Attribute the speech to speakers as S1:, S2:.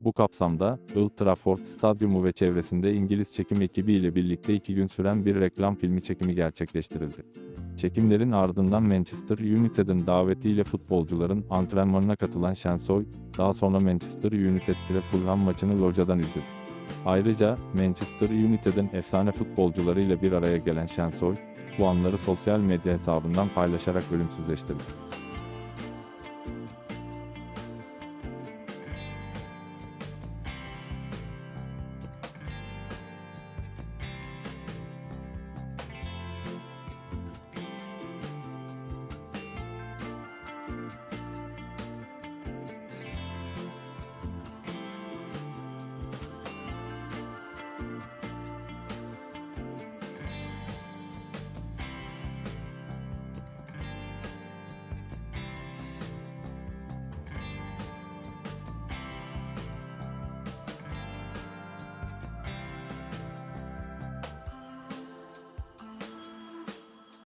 S1: Bu kapsamda, Old Trafford Stadyumu ve çevresinde İngiliz çekim ekibi ile birlikte iki gün süren bir reklam filmi çekimi gerçekleştirildi. Çekimlerin ardından Manchester United'ın davetiyle futbolcuların antrenmanına katılan Şensoy, daha sonra Manchester United ile Fulham maçını locadan izledi. Ayrıca, Manchester United'ın efsane futbolcularıyla bir araya gelen Şensoy, bu anları sosyal medya hesabından paylaşarak ölümsüzleştirdi.